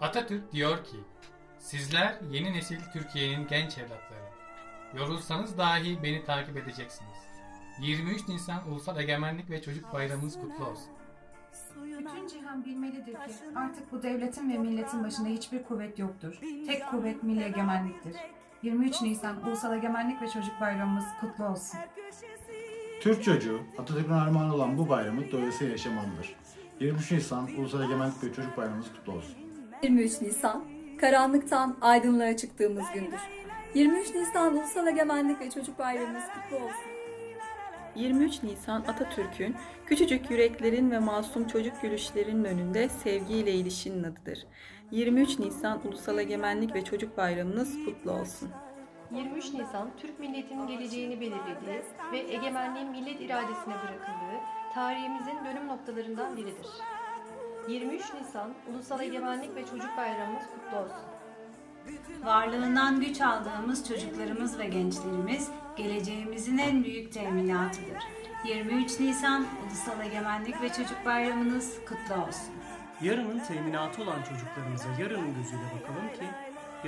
Atatürk diyor ki, sizler yeni nesil Türkiye'nin genç evlatları. Yorulsanız dahi beni takip edeceksiniz. 23 Nisan Ulusal Egemenlik ve Çocuk Bayramımız kutlu olsun. Bütün cihan bilmelidir ki artık bu devletin ve milletin başında hiçbir kuvvet yoktur. Tek kuvvet milli egemenliktir. 23 Nisan Ulusal Egemenlik ve Çocuk Bayramımız kutlu olsun. Türk çocuğu Atatürk'ün armağanı olan bu bayramı doyasıya yaşamalıdır. 23 Nisan Ulusal Egemenlik ve Çocuk Bayramımız kutlu olsun. 23 Nisan, karanlıktan aydınlığa çıktığımız gündür. 23 Nisan Ulusal Egemenlik ve Çocuk Bayramımız kutlu olsun. 23 Nisan Atatürk'ün küçücük yüreklerin ve masum çocuk gülüşlerinin önünde sevgiyle ilişinin adıdır. 23 Nisan Ulusal Egemenlik ve Çocuk Bayramınız kutlu olsun. 23 Nisan Türk milletinin geleceğini belirlediği ve egemenliğin millet iradesine bırakıldığı tarihimizin dönüm noktalarından biridir. 23 Nisan Ulusal Egemenlik ve Çocuk Bayramımız kutlu olsun. Varlığından güç aldığımız çocuklarımız ve gençlerimiz geleceğimizin en büyük teminatıdır. 23 Nisan Ulusal Egemenlik ve Çocuk Bayramınız kutlu olsun. Yarının teminatı olan çocuklarımıza yarının gözüyle bakalım ki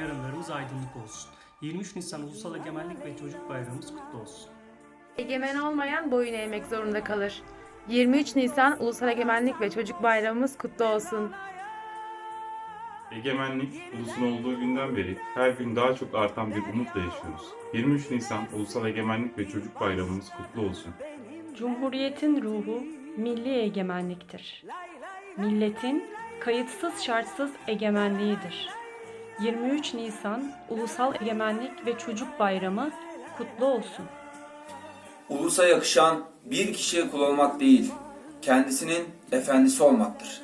yarınlarımız aydınlık olsun. 23 Nisan Ulusal Egemenlik ve Çocuk Bayramımız kutlu olsun. Egemen olmayan boyun eğmek zorunda kalır. 23 Nisan Ulusal Egemenlik ve Çocuk Bayramımız kutlu olsun. Egemenlik, ulusun olduğu günden beri her gün daha çok artan bir umutla yaşıyoruz. 23 Nisan Ulusal Egemenlik ve Çocuk Bayramımız kutlu olsun. Cumhuriyetin ruhu milli egemenliktir. Milletin kayıtsız şartsız egemenliğidir. 23 Nisan Ulusal Egemenlik ve Çocuk Bayramı kutlu olsun. Ulusa yakışan bir kişiye kul olmak değil, kendisinin efendisi olmaktır.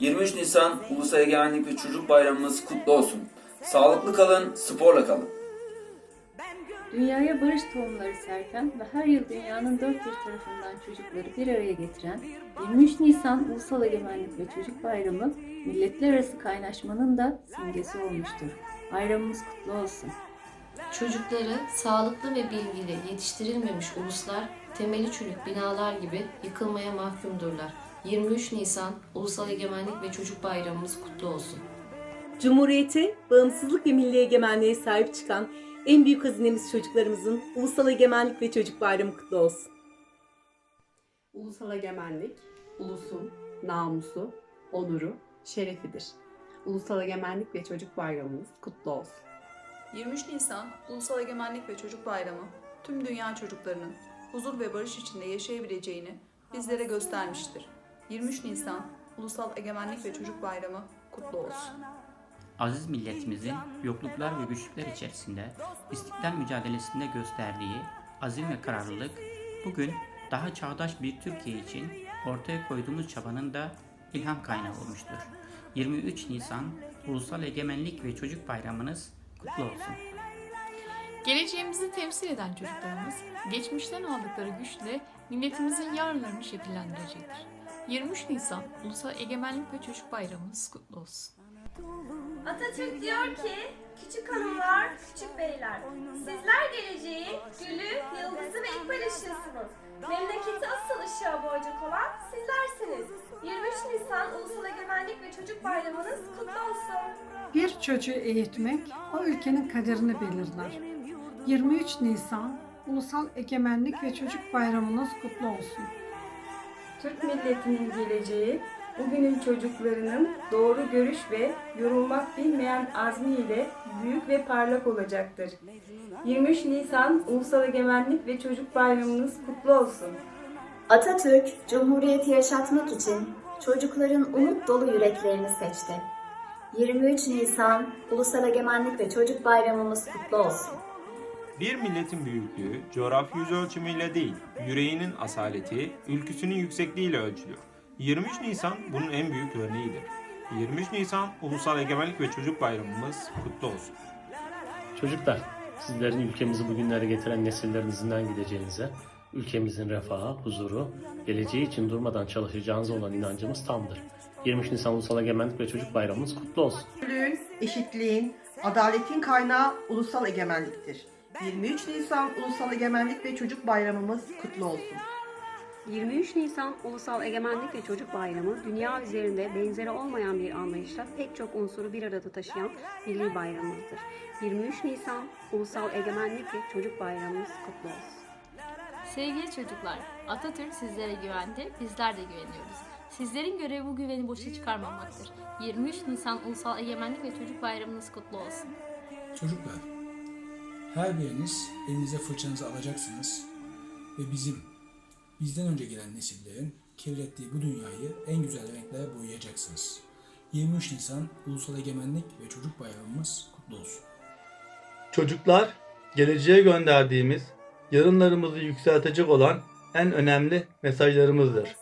23 Nisan Ulusal Egemenlik ve Çocuk Bayramımız kutlu olsun. Sağlıklı kalın, sporla kalın. Dünyaya barış tohumları serpen ve her yıl dünyanın dört bir tarafından çocukları bir araya getiren 23 Nisan Ulusal Egemenlik ve Çocuk Bayramı milletler arası kaynaşmanın da simgesi olmuştur. Bayramımız kutlu olsun. Çocukları sağlıklı ve bilgili yetiştirilmemiş uluslar temeli çürük binalar gibi yıkılmaya mahkumdurlar. 23 Nisan Ulusal Egemenlik ve Çocuk Bayramımız kutlu olsun. Cumhuriyete, bağımsızlık ve milli egemenliğe sahip çıkan en büyük hazinemiz çocuklarımızın Ulusal Egemenlik ve Çocuk Bayramı kutlu olsun. Ulusal egemenlik, ulusun namusu, onuru, şerefidir. Ulusal Egemenlik ve Çocuk Bayramımız kutlu olsun. 23 Nisan Ulusal Egemenlik ve Çocuk Bayramı tüm dünya çocuklarının huzur ve barış içinde yaşayabileceğini bizlere göstermiştir. 23 Nisan Ulusal Egemenlik ve Çocuk Bayramı kutlu olsun. Aziz milletimizin yokluklar ve güçlükler içerisinde istiklal mücadelesinde gösterdiği azim ve kararlılık bugün daha çağdaş bir Türkiye için ortaya koyduğumuz çabanın da ilham kaynağı olmuştur. 23 Nisan Ulusal Egemenlik ve Çocuk Bayramınız kutlu olsun. Geleceğimizi temsil eden çocuklarımız, geçmişten aldıkları güçle milletimizin yarınlarını şekillendirecektir. 23 Nisan Ulusal Egemenlik ve Çocuk Bayramımız kutlu olsun. Atatürk diyor ki, küçük hanımlar, küçük beyler, sizler geleceğin gülü, yıldızı ve ilk ışığısınız. Memleketi asıl ışığa boğacak olan sizlersiniz. 23 Nisan Ulusal Egemenlik ve Çocuk Bayramınız kutlu olsun. Bir çocuğu eğitmek o ülkenin kaderini belirler. 23 Nisan Ulusal Egemenlik ve Çocuk Bayramınız kutlu olsun. Türk milletinin geleceği bugünün çocuklarının doğru görüş ve yorulmak bilmeyen azmiyle büyük ve parlak olacaktır. 23 Nisan Ulusal Egemenlik ve Çocuk Bayramınız kutlu olsun. Atatürk, Cumhuriyeti yaşatmak için çocukların umut dolu yüreklerini seçti. 23 Nisan Ulusal Egemenlik ve Çocuk Bayramımız kutlu olsun. Bir milletin büyüklüğü coğrafi yüz ölçümüyle değil, yüreğinin asaleti, ülküsünün yüksekliğiyle ölçülür. 23 Nisan bunun en büyük örneğidir. 23 Nisan Ulusal Egemenlik ve Çocuk Bayramımız kutlu olsun. Çocuklar, sizlerin ülkemizi bugünlere getiren nesillerinizden gideceğinize, ülkemizin refahı, huzuru, geleceği için durmadan çalışacağınıza olan inancımız tamdır. 23 Nisan Ulusal Egemenlik ve Çocuk Bayramımız kutlu olsun. Özgürlüğün, eşitliğin, adaletin kaynağı ulusal egemenliktir. 23 Nisan Ulusal Egemenlik ve Çocuk Bayramımız kutlu olsun. 23 Nisan Ulusal Egemenlik ve Çocuk Bayramı, dünya üzerinde benzeri olmayan bir anlayışla pek çok unsuru bir arada taşıyan milli bayramımızdır. 23 Nisan Ulusal Egemenlik ve Çocuk Bayramımız kutlu olsun. Sevgili çocuklar, Atatürk sizlere güvendi, bizler de güveniyoruz. Sizlerin görevi bu güveni boşa çıkarmamaktır. 23 Nisan Ulusal Egemenlik ve Çocuk Bayramınız kutlu olsun. Çocuklar, her biriniz elinize fırçanızı alacaksınız ve bizim, bizden önce gelen nesillerin kirlettiği bu dünyayı en güzel renklerle boyayacaksınız. 23 Nisan Ulusal Egemenlik ve Çocuk Bayramımız kutlu olsun. Çocuklar, geleceğe gönderdiğimiz, yarınlarımızı yükseltecek olan en önemli mesajlarımızdır.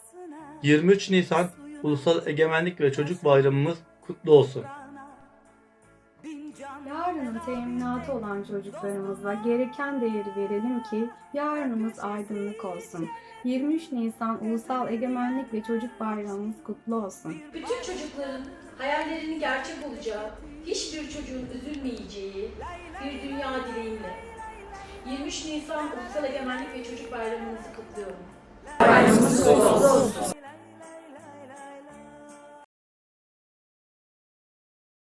23 Nisan Ulusal Egemenlik ve Çocuk Bayramımız kutlu olsun. Teminatı olan çocuklarımıza gereken değeri verelim ki yarınımız aydınlık olsun. 23 Nisan Ulusal Egemenlik ve Çocuk Bayramımız kutlu olsun. Bütün çocukların hayallerini gerçek olacağı, hiçbir çocuğun üzülmeyeceği bir dünya dileğimle. 23 Nisan Ulusal Egemenlik ve Çocuk Bayramınızı kutluyorum. Bayramınız kutlu olsun.